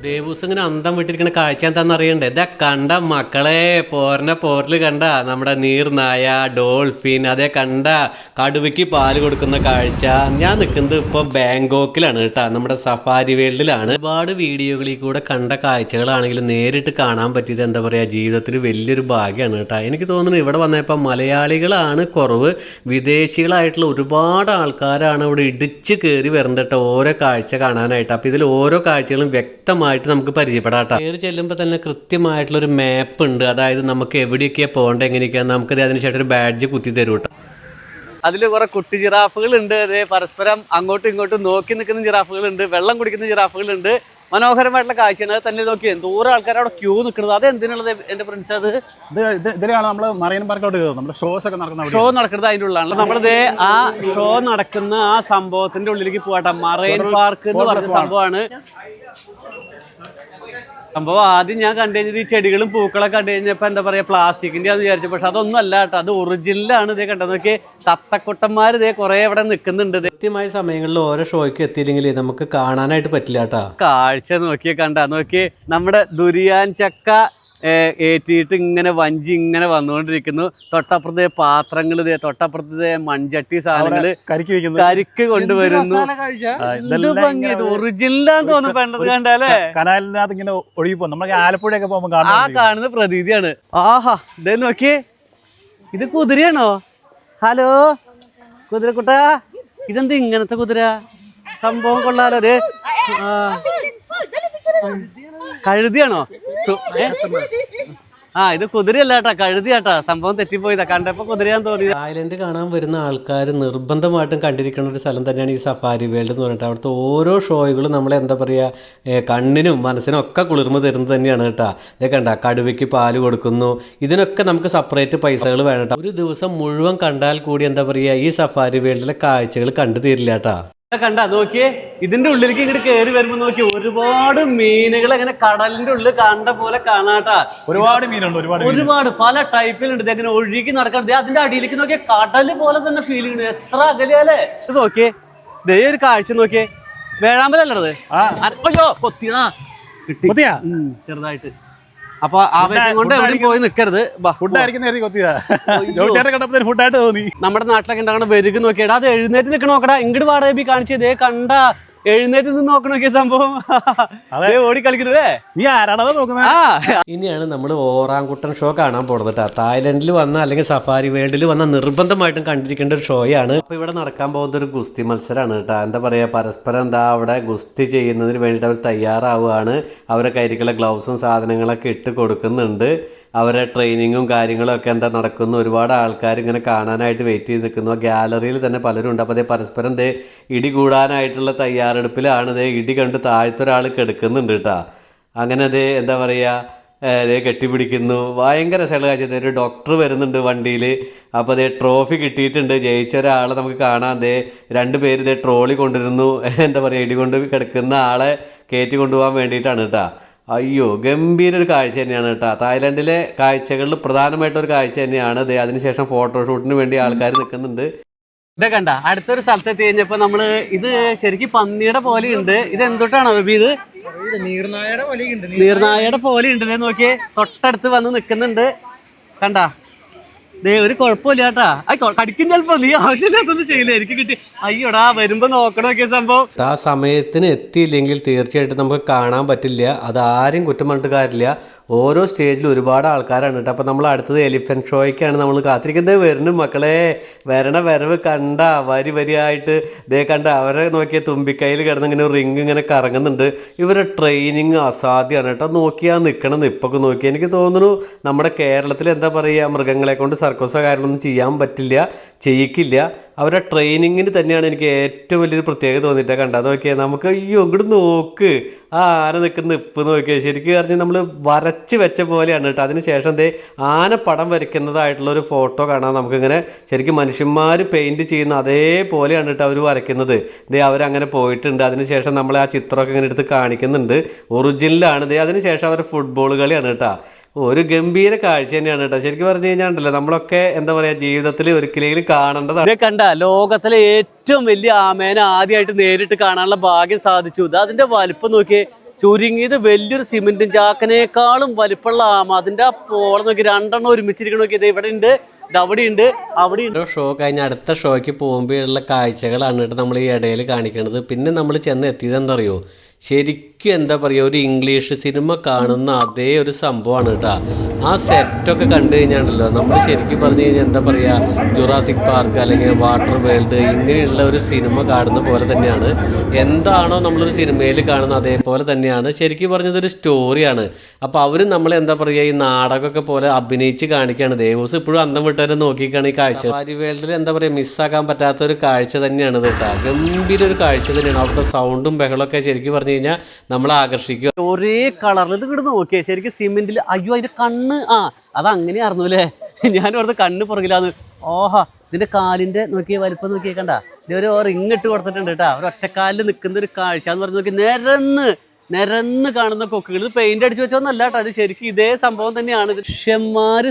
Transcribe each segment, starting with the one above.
ദേവൂസ് ഇങ്ങനെ അന്തം വിട്ടിരിക്കുന്ന കാഴ്ച എന്താണെന്ന് അറിയണ്ടേ? ഇതാ കണ്ട മക്കളെ പോരനെ പോരൽ കണ്ട നമ്മുടെ നീർനായ ഡോൾഫിൻ അതേ കണ്ട കടുവയ്ക്ക് പാൽ കൊടുക്കുന്ന കാഴ്ച. ഞാൻ നിൽക്കുന്നത് ഇപ്പോൾ ബാങ്കോക്കിലാണ് കേട്ടോ നമ്മുടെ സഫാരി വേൾഡിലാണ്. ഒരുപാട് വീഡിയോകളിൽ കൂടെ കണ്ട കാഴ്ചകളാണെങ്കിലും നേരിട്ട് കാണാൻ പറ്റിയത് എന്താ പറയുക ജീവിതത്തിൽ വലിയൊരു ഭാഗ്യമാണ് കേട്ടോ. എനിക്ക് തോന്നുന്നു ഇവിടെ വന്നപ്പോൾ മലയാളികളാണ് കുറവ്. വിദേശികളായിട്ടുള്ള ഒരുപാട് ആൾക്കാരാണ് ഇവിടെ ഇടിച്ച് കയറി വരുന്നത് കേട്ടോ ഓരോ കാഴ്ച കാണാനായിട്ട്. അപ്പോൾ ഇതിൽ ഓരോ കാഴ്ചകളും വ്യക്തമായിട്ട് നമുക്ക് പരിചയപ്പെടാം കയറി ചെല്ലുമ്പോൾ തന്നെ കൃത്യമായിട്ടുള്ള ഒരു മാപ്പ് ഉണ്ട്. അതായത് നമുക്ക് എവിടെയൊക്കെയാണ് പോകേണ്ടത് എങ്ങനെയൊക്കെയാണ് നമുക്കത് അതിനുശേഷം ഒരു ബാഡ്ജ് കുത്തി തരും കേട്ടോ അതിൽ കുറെ കുട്ടി ജിറാഫുകൾ ഉണ്ട് അതേ പരസ്പരം അങ്ങോട്ടും ഇങ്ങോട്ടും നോക്കി നിൽക്കുന്ന ജിറാഫുകൾ ഉണ്ട് വെള്ളം കുടിക്കുന്ന ജിറാഫുകൾ ഉണ്ട് മനോഹരമായിട്ടുള്ള കാഴ്ചയാണ്. അത് തന്നെ നോക്കി എന്തോരം ആൾക്കാർ അവിടെ ക്യൂ നിൽക്കുന്നത്. അത് എന്തിനുള്ളത് എന്റെ ഫ്രണ്ട്സ് അത്? ഇതിലാണ് നമ്മൾ മറൈൻ പാർക്കോട്ട് നമ്മുടെ ഷോസ് ഒക്കെ നടക്കുന്നത് ഷോ നടക്കുന്നത് അതിന്റെ ഉള്ളിലാണ്. നമ്മളിത് ആ ഷോ നടക്കുന്ന ആ സംഭവത്തിന്റെ ഉള്ളിലേക്ക് പോകട്ടെ മറൈൻ പാർക്ക് എന്ന് പറഞ്ഞ സംഭവമാണ്. സംഭവം ആദ്യം ഞാൻ കണ്ടു കഴിഞ്ഞത് ഈ ചെടികളും പൂക്കളൊക്കെ കണ്ടു കഴിഞ്ഞപ്പോ എന്താ പറയാ പ്ലാസ്റ്റിക്കിന്റെ ആണെന്ന് വിചാരിച്ചു. പക്ഷെ അതൊന്നും അല്ല കേട്ടോ. അത് ഒറിജിനലാണ് ഇതേ കണ്ടത്. നോക്കി തത്തക്കുട്ടന്മാർ ഇതേ കുറെ ഇവിടെ നിൽക്കുന്നുണ്ട്. കൃത്യമായ സമയങ്ങളിൽ ഓരോ ഷോയ്ക്ക് എത്തിയില്ലെങ്കിൽ നമുക്ക് കാണാനായിട്ട് പറ്റില്ല കേട്ടോ. കാഴ്ച നോക്കിയേ കണ്ട. നോക്കി നമ്മുടെ ദുരിയാൻ ചക്ക ഏറ്റിയിട്ട് ഇങ്ങനെ വഞ്ചി ഇങ്ങനെ വന്നുകൊണ്ടിരിക്കുന്നു തൊട്ടപ്പുറത്തെ പാത്രങ്ങൾ തൊട്ടപ്പുറത്തെ മൺചട്ടി സാധനങ്ങൾ കരിക്ക് കൊണ്ടുവരുന്നു ഒറിജിനലാന്ന് തോന്നുന്നു പെണ്ണത് കണ്ടാലേ കനാലിനകത്ത് ഇങ്ങനെ ഒഴുകി പോകും നമ്മളൊക്കെ ആലപ്പുഴയൊക്കെ പോകുമ്പോൾ ആ കാണുന്ന പ്രതീതിയാണ് ആഹാ ഇതേ നോക്കിയേ ഇത് കുതിരയാണോ ഹലോ കുതിരക്കുട്ട ഇതെന്ത് ഇങ്ങനത്തെ കുതിര സംഭവം കൊള്ളാലോ അതെ ആ കഴുതിയാണോ? ആ ഇത് കുതിരയല്ല കേട്ടാ കഴുതിയാട്ടാ. സംഭവം തെറ്റിപ്പോയതാ. കണ്ടപ്പോ കുതിരയാന്ന് തോന്നി തായ്ലൻഡ് കാണാൻ വരുന്ന ആൾക്കാർ നിർബന്ധമായിട്ടും കണ്ടിരിക്കുന്ന ഒരു സ്ഥലം തന്നെയാണ് ഈ സഫാരി വേൾഡ് എന്ന് പറഞ്ഞിട്ട്. അവിടുത്തെ ഓരോ ഷോകളും നമ്മളെ എന്താ പറയുക കണ്ണിനും മനസ്സിനും ഒക്കെ കുളിർമ തരുന്നത് തന്നെയാണ് കേട്ടോ. ഇതൊക്കെ കണ്ട കടുവയ്ക്ക് പാൽ കൊടുക്കുന്നു. ഇതിനൊക്കെ നമുക്ക് സെപ്പറേറ്റ് പൈസകൾ വേണം ഒരു ദിവസം മുഴുവൻ കണ്ടാൽ കൂടി എന്താ പറയുക ഈ സഫാരി വേൾഡിലെ കാഴ്ചകൾ കണ്ടു തീരില്ല കേട്ടോ. കണ്ട നോക്കിയേ? ഇതിന്റെ ഉള്ളിലേക്ക് ഇങ്ങോട്ട് കയറി വരുമ്പോ നോക്കി ഒരുപാട് മീനുകൾ അങ്ങനെ കടലിന്റെ ഉള്ളിൽ കണ്ട പോലെ കാണാട്ടാ. ഒരുപാട് മീനുണ്ട് ഒരുപാട് ഒരുപാട് പല ടൈപ്പിലുണ്ട്. ഇതങ്ങനെ ഒഴുകി നടക്കണ്ടേ അതിന്റെ അടിയിലേക്ക് നോക്കിയ കടൽ പോലെ തന്നെ ഫീൽ ചെയ്യുന്നു എത്ര അകലെയല്ലേ ഇത് നോക്കിയേ ദേ ഒരു കാഴ്ച നോക്കിയേ. വേഴാമ്പലല്ലേ. അയ്യോ കൊത്തിയാ? ചെറുതായിട്ട്. അപ്പൊ ആവേശം കൊണ്ട് എവിടെയും പോയി നിൽക്കരുത് ബാ, ഫുഡ് പോ. ആയിരിക്കും നേരത്തെ കൊത്തിയതാ. ജോലിക്കാരെ കണ്ടപ്പോൾ ഫുഡായിട്ട് തോന്നി. നമ്മുടെ നാട്ടിലൊക്കെ ഉണ്ടാകുന്ന വെരുക് നോക്കിയടാ അത് എഴുന്നേറ്റ് നിൽക്കണ നോക്കടാ. ഇങ്ങോട്ട് വാടകബി കാണിച്ചതേ കണ്ട. എഴുന്നേറ്റ് നിന്ന് നോക്കണ നോക്കിയ സംഭവം ഓടി കളിക്കരുതേ. നീ ആരാണോ നോക്കുന്നത് ആ. ഇനിയാണ് നമ്മൾ ഓറാങ്കുട്ടൻ ഷോ കാണാൻ പോണത് കേട്ടോ. തായ്ലൻഡിൽ വന്ന അല്ലെങ്കിൽ സഫാരി വേൾഡിൽ വന്ന നിർബന്ധമായിട്ടും കണ്ടിരിക്കേണ്ട ഒരു ഷോയാണ് അപ്പോൾ ഇവിടെ നടക്കാൻ പോകുന്ന ഒരു ഗുസ്തി മത്സരമാണ് കേട്ടോ. എന്താ പറയാ പരസ്പരം എന്താ അവിടെ ഗുസ്തി ചെയ്യുന്നതിന് വേണ്ടിയിട്ട് അവർ തയ്യാറാവുകയാണ്. അവരെ കയ്യിലുള്ള ഗ്ലൗസും സാധനങ്ങളൊക്കെ ഇട്ട് കൊടുക്കുന്നുണ്ട്. അവരെ ട്രെയിനിങ്ങും കാര്യങ്ങളും ഒക്കെ എന്താ നടക്കുന്നു. ഒരുപാട് ആൾക്കാർ ഇങ്ങനെ കാണാനായിട്ട് വെയിറ്റ് ചെയ്ത് നിൽക്കുന്നു. ഗാലറിയിൽ തന്നെ പലരും ഉണ്ട്. അപ്പോൾ അതേ പരസ്പരം ദേ ഇടി കൂടാനായിട്ടുള്ള തയ്യാറെടുപ്പിലാണ് ദേ ഇടി കണ്ട് താഴത്തെ ഒരാൾ കിടക്കുന്നുണ്ട് കേട്ടോ അങ്ങനെ ദേ എന്താ പറയുക അതേ കെട്ടിപ്പിടിക്കുന്നു. ഭയങ്കര രസമുള്ള കാഴ്ച ഒരു ഡോക്ടർ വരുന്നുണ്ട് വണ്ടിയിൽ അപ്പോൾ അതേ ട്രോഫി കിട്ടിയിട്ടുണ്ട്. ജയിച്ച ഒരാളെ നമുക്ക് കാണാം. ദേ രണ്ട് പേര് ദേ ട്രോളി കൊണ്ടിരുന്നു എന്താ പറയുക ഇടി കൊണ്ട് കിടക്കുന്ന ആളെ കയറ്റി കൊണ്ടുപോകാൻ വേണ്ടിയിട്ടാണ് കേട്ടോ അയ്യോ ഗംഭീര ഒരു കാഴ്ച തന്നെയാണ് കേട്ടോ. തായ്ലൻഡിലെ കാഴ്ചകളിൽ പ്രധാനമായിട്ടൊരു കാഴ്ച തന്നെയാണ്. ദേ അതിനുശേഷം ഫോട്ടോഷൂട്ടിന് വേണ്ടി ആൾക്കാർ നിൽക്കുന്നുണ്ട്. ഇതേ കണ്ട അടുത്തൊരു സ്ഥലത്തെത്തി കഴിഞ്ഞപ്പോ നമ്മൾ ഇത് ശരിക്കും പന്നിയുടെ പോലെ ഉണ്ട് ഇത് എന്തൊട്ടാണോ ബേബി ഇത്? നീർനായയുടെ പോലെയുണ്ട് നീർനായയുടെ പോലെ ഉണ്ട് ദേ നോക്കിയേ തൊട്ടടുത്ത് വന്ന് നിൽക്കുന്നുണ്ട്. കണ്ട? ദേ ഒരു കുഴപ്പമില്ല കേട്ടാ. കടിക്കും ചിലപ്പോ. നീ ആവശ്യമില്ലാത്തൊന്നും ചെയ്യില്ല. എനിക്ക് കിട്ടി. അയ്യോടാ വരുമ്പോ നോക്കണമൊക്കെ സംഭവം? ആ സമയത്തിന് എത്തിയില്ലെങ്കിൽ തീർച്ചയായിട്ടും നമുക്ക് കാണാൻ പറ്റില്ല. അത് ആരും കുറ്റം പറഞ്ഞിട്ട് കാര്യമില്ല. ഓരോ സ്റ്റേജിലും ഒരുപാട് ആൾക്കാരാണ് കേട്ടോ. അപ്പോൾ നമ്മൾ അടുത്തത് എലിഫന്റ് ഷോയ്ക്കാണ് നമ്മൾ കാത്തിരിക്കുന്നത്. വരുന്നു മക്കളെ വരണ വരവ് കണ്ട വരി വരിയായിട്ട് ദേ കണ്ട അവരെ നോക്കിയ തുമ്പിക്കൈയിൽ കിടന്ന് ഇങ്ങനെ റിങ് ഇങ്ങനെ കറങ്ങുന്നുണ്ട്. ഇവരുടെ ട്രെയിനിങ് അസാധ്യമാണ് കേട്ടോ. നോക്കിയാൽ നിൽക്കണം നിപ്പൊക്കെ നോക്കി. എനിക്ക് തോന്നുന്നു നമ്മുടെ കേരളത്തിൽ എന്താ പറയുക മൃഗങ്ങളെ കൊണ്ട് സർക്കസോ കാര്യങ്ങളൊന്നും ചെയ്യാൻ പറ്റില്ല ചെയ്യിക്കില്ല. അവരുടെ ട്രെയിനിങ്ങിന് തന്നെയാണ് എനിക്ക് ഏറ്റവും വലിയൊരു പ്രത്യേകത തോന്നിയിട്ട് കണ്ടത്. നോക്കിയാൽ നമുക്ക് അയ്യോ ഇങ്ങോട്ട് നോക്ക്. ആ ആന നിൽക്കുന്ന. ഇപ്പ് നോക്കിയാൽ ശരിക്കും പറഞ്ഞാൽ നമ്മൾ വരച്ച് വെച്ച പോലെയാണ് കേട്ടോ. അതിന് ശേഷം ദേ ആന പടം വരയ്ക്കുന്നതായിട്ടുള്ള ഒരു ഫോട്ടോ കാണാൻ നമുക്കിങ്ങനെ. ശരിക്കും മനുഷ്യന്മാർ പെയിന്റ് ചെയ്യുന്ന അതേപോലെയാണ് കേട്ടോ അവർ വരയ്ക്കുന്നത്. ദേ അവരങ്ങനെ പോയിട്ടുണ്ട്. അതിനുശേഷം നമ്മളെ ആ ചിത്രമൊക്കെ ഇങ്ങനെ എടുത്ത് കാണിക്കുന്നുണ്ട്. ഒറിജിനലാണ് ദേ അതിനുശേഷം അവർ ഫുട്ബോൾ കളിയാണ് കേട്ടോ. ഒരു ഗംഭീര കാഴ്ച തന്നെയാണ് കേട്ടോ. ശരിക്കും പറഞ്ഞു കഴിഞ്ഞാൽ നമ്മളൊക്കെ എന്താ പറയാ ജീവിതത്തിൽ ഒരിക്കലെങ്കിലും കാണേണ്ടതാണ്. ഇതേ കണ്ട ലോകത്തിലെ ഏറ്റവും വലിയ ആമേനെ ആദ്യമായിട്ട് നേരിട്ട് കാണാനുള്ള ഭാഗ്യം സാധിച്ചു. ഇത് അതിന്റെ വലിപ്പം നോക്കിയേ ചുരുങ്ങിയത് വലിയൊരു സിമെന്റും ചാക്കനേക്കാളും വലിപ്പമുള്ള ആമ. അതിന്റെ ആ പോളം നോക്കി രണ്ടെണ്ണം ഒരുമിച്ചിരിക്കണ നോക്കി ഇത് ഇവിടെ ഉണ്ട് അവിടെ ഉണ്ട് അവിടെ ഉണ്ട്. ഷോ കഴിഞ്ഞ അടുത്ത ഷോയ്ക്ക് പോകുമ്പോഴുള്ള കാഴ്ചകളാണ് കേട്ടോ നമ്മൾ ഈ ഇടയിൽ കാണിക്കുന്നത് പിന്നെ നമ്മൾ ചെന്ന് എത്തിയത് എന്താ അറിയോ? ശരിക്കും എന്താ പറയുക ഒരു ഇംഗ്ലീഷ് സിനിമ കാണുന്ന അതേ ഒരു സംഭവമാണ് കേട്ടോ. ആ സെറ്റൊക്കെ കണ്ടു കഴിഞ്ഞാണ്ടല്ലോ നമ്മൾ ശരിക്കും പറഞ്ഞു കഴിഞ്ഞാൽ എന്താ പറയുക ജുറാസിക് പാർക്ക് അല്ലെങ്കിൽ വാട്ടർ വേൾഡ് ഇങ്ങനെയുള്ള ഒരു സിനിമ കാണുന്ന പോലെ തന്നെയാണ്. എന്താണോ നമ്മളൊരു സിനിമയിൽ കാണുന്നത് അതേപോലെ തന്നെയാണ്. ശരിക്കും പറഞ്ഞത് ഒരു സ്റ്റോറിയാണ് അപ്പോൾ അവർ നമ്മളെ എന്താ പറയുക ഈ നാടകമൊക്കെ പോലെ അഭിനയിച്ച് കാണിക്കുകയാണ്. ദേവസ് ഇപ്പോഴും അന്തം വിട്ടവരെ നോക്കിക്കാണ് ഈ കാഴ്ച. സഫാരി വേൾഡിൽ എന്താ പറയുക മിസ്സാക്കാൻ പറ്റാത്ത ഒരു കാഴ്ച തന്നെയാണ് കേട്ടോ. ഗംഭീര ഒരു കാഴ്ച തന്നെയാണ്. അവിടുത്തെ സൗണ്ടും ബഹളമൊക്കെ ശരിക്കും പറഞ്ഞു കഴിഞ്ഞാൽ നമ്മളെ ആകർഷിക്കുക ഒരേ കളറിൽ ഇത് ഇങ്ങോട്ട് നോക്കിയാൽ ശരിക്കും സിമെന്റിൽ അയ്യോ അതിന്റെ കണ്ണ് ആ അത് അങ്ങനെ അറിഞ്ഞു അല്ലേ? ഞാൻ ഓർത്ത് കണ്ണ് പുറകിലാന്ന്. ഓഹാ ഇതിന്റെ കാലിന്റെ നോക്കിയ വലിപ്പം നോക്കിയേ കണ്ട? ഇത് ഒരു റിങ് ഇട്ട് കൊടുത്തിട്ടുണ്ട് കേട്ടാ. ഒരു ഒറ്റക്കാലിൽ നിൽക്കുന്ന ഒരു കാഴ്ച എന്ന് പറഞ്ഞ് നോക്കി നിരന്ന് നിരന്ന് കാണുന്ന കൊക്കുകൾ. ഇത് പെയിന്റ് അടിച്ചു വെച്ചോന്നല്ല കേട്ടോ അത് ശരിക്കും ഇതേ സംഭവം തന്നെയാണ്. ഇത്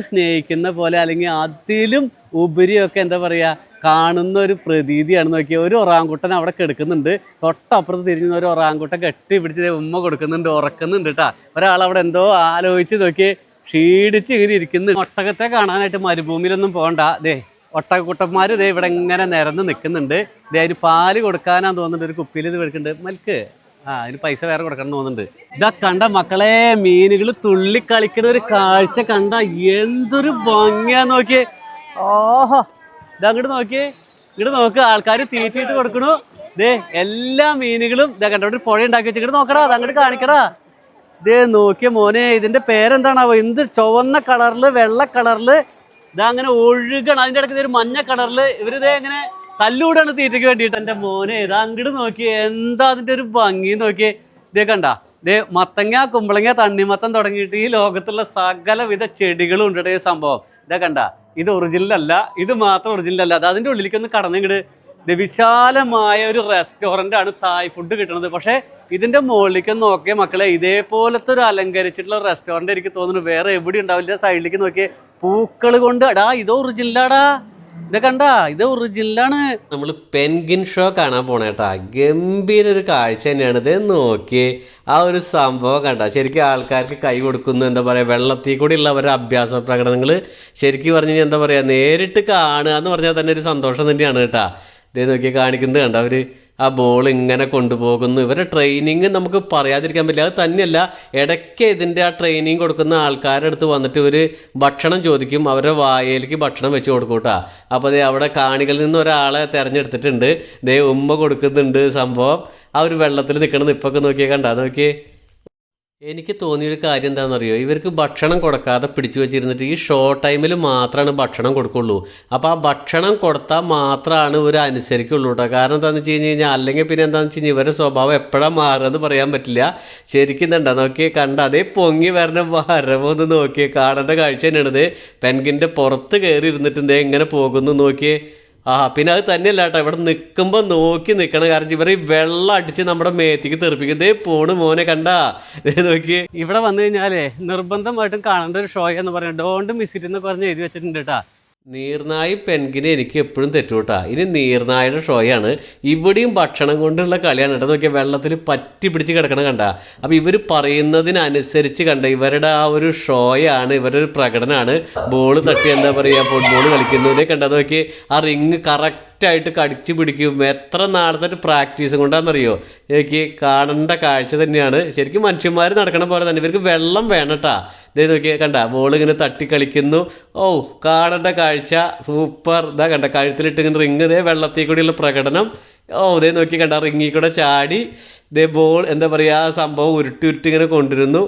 സ്നേഹിക്കുന്ന പോലെ അല്ലെങ്കിൽ അതിലും ഉപരിയൊക്കെ എന്താ പറയാ കാണുന്ന ഒരു പ്രതീതിയാണ്. നോക്കിയ ഒരു ഒറാങ്കുട്ടൻ അവിടെ കിടക്കുന്നുണ്ട്. തൊട്ടപ്പുറത്ത് തിരിഞ്ഞ ഒരു ഒറാങ്കുട്ടൻ കെട്ടി പിടിച്ച് ഉമ്മ കൊടുക്കുന്നുണ്ട് ഉറക്കുന്നുണ്ട് കേട്ടാ. ഒരാൾ അവിടെ എന്തോ ആലോചിച്ച് നോക്കി ക്ഷീണിച്ച് ഇങ്ങനെ ഇരിക്കുന്നു. ഒട്ടകത്തെ കാണാനായിട്ട് മരുഭൂമിയിലൊന്നും പോകണ്ട ദേ ഒട്ടകക്കുട്ടന്മാർ ദേ ഇവിടെ ഇങ്ങനെ നിരന്ന് നിൽക്കുന്നുണ്ട്. ദേ അതിന് പാൽ കൊടുക്കാനാന്ന് തോന്നുന്നുണ്ട്. ഒരു കുപ്പിയിൽ ഇത് എടുക്കുന്നുണ്ട് മൽക്ക് ആ അതിന് പൈസ വേറെ കൊടുക്കണം തോന്നുന്നുണ്ട്. ഇതാ കണ്ട മക്കളെ മീനുകൾ തുള്ളിക്കളിക്കുന്ന ഒരു കാഴ്ച കണ്ട എന്തൊരു ഭംഗിയാ നോക്കിയേ. ഓഹോ ഇതാ അങ്ങോട്ട് നോക്കിയേ. ഇങ്ങോട്ട് നോക്ക് ആൾക്കാർ തീറ്റിയിട്ട് കൊടുക്കണു. ദേ എല്ലാ മീനുകളും ഇതാ കണ്ടോ ഒരു പുഴ ഉണ്ടാക്കി വെച്ചിട്ട് നോക്കടാ അത് അങ്ങോട്ട് കാണിക്കടാ. ദേ നോക്കിയ മോനെ ഇതിന്റെ പേരെന്താണാവോ? എന്ത് ചുവന്ന കളറിൽ വെള്ള കളറിൽ ഇതാ അങ്ങനെ ഒഴുകണം അതിന്റെ ഇടയ്ക്ക് ഒരു മഞ്ഞ കളറിൽ ഇവരിതേ അങ്ങനെ തല്ലൂടാണ് തീറ്റയ്ക്ക് വേണ്ടിയിട്ട്. എന്റെ മോനെ ഇതാ അങ്ങോട്ട് നോക്കി എന്താ അതിന്റെ ഒരു ഭംഗി നോക്കി ഇതേ കണ്ട ദേ മത്തങ്ങ കുമ്പളങ്ങ തണ്ണിമത്തം തുടങ്ങിയിട്ട് ഈ ലോകത്തുള്ള സകലവിധ ചെടികളും ഉണ്ട് സംഭവം. ഇതേ കണ്ട ഇത് ഒറിജിനൽ അല്ല ഇത് മാത്രം ഒറിജിനൽ അല്ല. അത് അതിന്റെ ഉള്ളിലേക്ക് ഒന്ന് കടന്നിങ്ങട് ഇത് വിശാലമായ ഒരു റെസ്റ്റോറന്റ് ആണ് തായ് ഫുഡ് കിട്ടുന്നത്. പക്ഷേ ഇതിന്റെ മുകളിലേക്ക് നോക്കിയ മക്കളെ ഇതേപോലത്തെ ഒരു അലങ്കരിച്ചിട്ടുള്ള റെസ്റ്റോറന്റ് എനിക്ക് തോന്നുന്നു. വേറെ എവിടെ ഉണ്ടാവില്ല. സൈഡിലേക്ക് നോക്കിയ പൂക്കൾ കൊണ്ട് അടാ ഇത് ഒറിജിനലാടാ. ഇത് കണ്ട ഇത് ഒറിജിനലാണ്. നമ്മൾ പെൻഗിൻ ഷോ കാണാൻ പോണേട്ടാ ഗംഭീര ഒരു കാഴ്ച തന്നെയാണ്. ഇത് നോക്കി ആ ഒരു സംഭവം കണ്ട. ശരിക്കും ആൾക്കാർക്ക് കൈ കൊടുക്കുന്നു എന്താ പറയുക വെള്ളത്തിൽ കൂടി ഉള്ള അവരുടെ അഭ്യാസ പ്രകടനങ്ങൾ ശരിക്കും പറഞ്ഞു കഴിഞ്ഞാൽ എന്താ പറയുക നേരിട്ട് കാണുക എന്ന് പറഞ്ഞാൽ തന്നെ ഒരു സന്തോഷം തന്നെയാണ് കേട്ടാ. ഇതേ നോക്കി കാണിക്കുന്നത് കണ്ട? അവർ ആ ബോൾ ഇങ്ങനെ കൊണ്ടുപോകുന്നു. ഇവരുടെ ട്രെയിനിങ് നമുക്ക് പറയാതിരിക്കാൻ പറ്റില്ല. അത് തന്നെയല്ല ഇടയ്ക്ക് ഇതിന്റെ ആ ട്രെയിനിങ് കൊടുക്കുന്ന ആൾക്കാരുടെ അടുത്ത് വന്നിട്ട് ഒരു ഭക്ഷണം ചോദിക്കും. അവരുടെ വായയിലേക്ക് ഭക്ഷണം വെച്ച് കൊടുക്കും കേട്ടോ. അപ്പോൾ ദേ അവിടെ കാണികളിൽ നിന്ന് ഒരാളെ തിരഞ്ഞെടുത്തിട്ടുണ്ട്. ദേ ഉമ്മ കൊടുക്കുന്നുണ്ട് സംഭവം. ആ ഒരു വെള്ളത്തിൽ നിൽക്കണമെന്ന് നിപ്പൊക്കെ നോക്കിയേ കണ്ടാ? നോക്കിയേ. എനിക്ക് തോന്നിയൊരു കാര്യം എന്താണെന്നറിയോ ഇവർക്ക് ഭക്ഷണം കൊടുക്കാതെ പിടിച്ചു വെച്ചിരുന്നിട്ട് ഈ ഷോർട്ട് ടൈമിൽ മാത്രമാണ് ഭക്ഷണം കൊടുക്കുള്ളൂ. അപ്പോൾ ആ ഭക്ഷണം കൊടുത്താൽ മാത്രമാണ് ഇവർ അനുസരിക്കുള്ളൂ കേട്ടോ കാരണം എന്താണെന്ന് വെച്ച് കഴിഞ്ഞ് കഴിഞ്ഞാൽ അല്ലെങ്കിൽ പിന്നെ എന്താണെന്ന് വെച്ച് കഴിഞ്ഞാൽ ഇവരുടെ സ്വഭാവം എപ്പോഴാണ് മാറുമെന്ന് പറയാൻ പറ്റില്ല. ശരിക്കും എന്താ നോക്കി കണ്ട അതേ പൊങ്ങി വരണ വരവൊന്ന് നോക്കിയേ കാണേണ്ട കാഴ്ച തന്നെയാണിത്. പെൻഗിന്റെ പുറത്ത് കയറി ഇരുന്നിട്ട് എന്തേ എങ്ങനെ പോകുന്നു നോക്കിയേ. ആ പിന്നെ അത് തന്നെയല്ല കേട്ടോ. ഇവിടെ നിൽക്കുമ്പോൾ നോക്കി നിൽക്കണം കാരണം ഇവർ ഈ വെള്ളം അടിച്ച് നമ്മുടെ മേത്തേക്ക് തെറിപ്പിക്കും. ദേ പോണ് മോനെ കണ്ടാ? നോക്കി ഇവിടെ വന്നു കഴിഞ്ഞാലേ നിർബന്ധമായിട്ടും കാണേണ്ട ഒരു ഷോ എന്ന് പറയുന്നത് ഡോണ്ട് മിസ് ഇറ്റ് എന്ന് പറഞ്ഞ് എഴുതി വെച്ചിട്ടുണ്ട് കേട്ടാ. നീർനായി പെൻഗിനെ എനിക്ക് എപ്പോഴും തെറ്റൂട്ടാ. ഇനി നീർനായുടെ ഷോയാണ്. ഇവിടെയും ഭക്ഷണം കൊണ്ടുള്ള കളിയാണ് കേട്ടോ. നോക്കിയാൽ വെള്ളത്തിൽ പറ്റി പിടിച്ച് കിടക്കണം കണ്ട. അപ്പോൾ ഇവർ പറയുന്നതിനനുസരിച്ച് കണ്ട ഇവരുടെ ആ ഒരു ഷോയാണ് ഇവരുടെ ഒരു പ്രകടനമാണ്. ബോൾ തട്ടി എന്താ പറയുക ഫുട്ബോൾ കളിക്കുന്നു. കണ്ടത് കണ്ടാ നോക്കി ആ റിങ് കറക്റ്റായിട്ട് കടിച്ച് പിടിക്കും. എത്ര നാളത്തെ പ്രാക്ടീസ് കൊണ്ടാണെന്നറിയോ എനിക്ക് കാണേണ്ട കാഴ്ച തന്നെയാണ്. ശരിക്കും മനുഷ്യന്മാർ നടക്കണ പോലെ തന്നെ. ഇവർക്ക് വെള്ളം വേണം കേട്ടാ ഇതേ നോക്കിയാൽ കണ്ട ബോൾ ഇങ്ങനെ തട്ടി കളിക്കുന്നു ഓ കാണേണ്ട കാഴ്ച സൂപ്പർ. ഇതാ കണ്ട കഴുത്തിലിട്ട് ഇങ്ങനെ റിങ് ഇതേ വെള്ളത്തിൽ കൂടിയുള്ള പ്രകടനം. ഓ ഇതേ നോക്കി കണ്ട റിങ്ങിൽ കൂടെ ചാടി. ഇതേ ബോൾ എന്താ പറയുക ആ സംഭവം ഉരുട്ടി ഉരുട്ടി ഇങ്ങനെ കൊണ്ടുവരുന്നു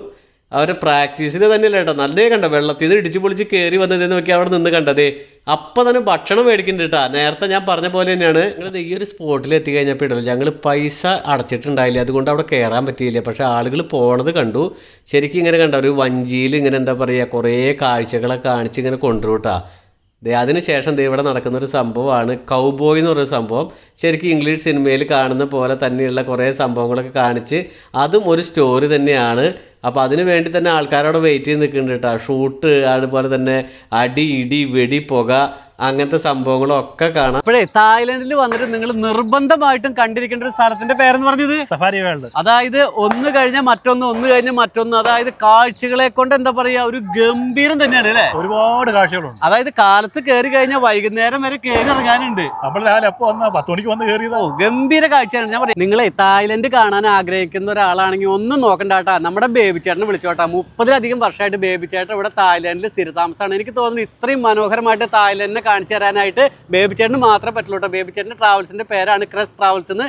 അവരുടെ പ്രാക്ടീസിൽ തന്നെയല്ല കേട്ടോ. നല്ലതേ കണ്ട വെള്ളത്തിൽ നിന്ന് ഇടിച്ച് പൊളിച്ച് കയറി വന്നതേ നോക്കി അവിടെ നിന്ന് കണ്ടതേ. അപ്പം തന്നെ ഭക്ഷണം മേടിക്കുന്നുണ്ട് കേട്ടോ. നേരത്തെ ഞാൻ പറഞ്ഞ പോലെ തന്നെയാണ് ഞങ്ങൾ ഈ ഒരു സ്പോട്ടിൽ എത്തി കഴിഞ്ഞപ്പോൾ ഇടല്ലോ ഞങ്ങൾ പൈസ അടച്ചിട്ടുണ്ടായില്ല. അതുകൊണ്ട് അവിടെ കയറാൻ പറ്റിയില്ല. പക്ഷേ ആളുകൾ പോണത് കണ്ടു. ശരിക്കും ഇങ്ങനെ കണ്ട ഒരു വഞ്ചിയിൽ ഇങ്ങനെ എന്താ പറയുക കുറേ കാഴ്ചകളൊക്കെ കാണിച്ച് ഇങ്ങനെ കൊണ്ടുവിട്ടാ അതിനുശേഷം ദേ അതിന് ശേഷം ദേ ഇവിടെ നടക്കുന്ന ഒരു സംഭവമാണ്. കൗബോയ് എന്ന് പറയുന്ന സംഭവം. ശരിക്കും ഇംഗ്ലീഷ് സിനിമയിൽ കാണുന്ന പോലെ തന്നെയുള്ള കുറേ സംഭവങ്ങളൊക്കെ കാണിച്ച് അതും ഒരു സ്റ്റോറി തന്നെയാണ്. അപ്പോൾ അതിന് വേണ്ടി തന്നെ ആൾക്കാരോട് വെയിറ്റ് ചെയ്ത് നിൽക്കുന്നുണ്ട് കേട്ടോ. ഷൂട്ട് അതുപോലെ തന്നെ അടി ഇടി വെടി പുക അങ്ങനത്തെ സംഭവങ്ങളും ഒക്കെ കാണാം. അപ്പോഴേ തായ്ലൻഡിൽ വന്നിട്ട് നിങ്ങൾ നിർബന്ധമായിട്ടും കണ്ടിരിക്കേണ്ട ഒരു സ്ഥലത്തിന്റെ പേരെന്ന് പറഞ്ഞത്? Safari World. അതായത് ഒന്ന് കഴിഞ്ഞ മറ്റൊന്ന് ഒന്ന് കഴിഞ്ഞ മറ്റൊന്ന് അതായത് കാഴ്ചകളെ കൊണ്ട് എന്താ പറയാ ഒരു ഗംഭീരം തന്നെയാണ് അല്ലേ? ഒരുപാട് കാഴ്ചകളുണ്ട്. അതായത് കാലത്ത് കയറി കഴിഞ്ഞാൽ വൈകുന്നേരം വരെ കയറി ഇറങ്ങാനുണ്ട്. നമ്മൾ രാവിലെ എപ്പോ വന്ന പത്ത് ഗംഭീര കാഴ്ചയാണ്. ഞാൻ പറയാം നിങ്ങളെ തായ്ലൻഡ് കാണാൻ ആഗ്രഹിക്കുന്ന ഒരാളാണെങ്കിൽ ഒന്നും നോക്കണ്ട കേട്ടാ നമ്മുടെ ബേബി ചേട്ടനെ വിളിച്ചോട്ടാ. മുപ്പതിലധികം വർഷമായിട്ട് ബേബി ചേട്ടൻ ഇവിടെ തായ്ലൻഡിൽ സ്ഥിരതാമസമാണ് എനിക്ക് തോന്നുന്നു ഇത്രയും മനോഹരമായിട്ട് തായ്ലൻഡിനെ കാണിച്ചു തരാനായിട്ട് ബേബി ചേട്ടന് മാത്രമേ പറ്റുള്ളൂ കേട്ടോ ബേബി ചേട്ടന്റെ ട്രാവൽസിന്റെ പേരാണ് ക്രസ് ട്രാവൽസ് എന്ന്.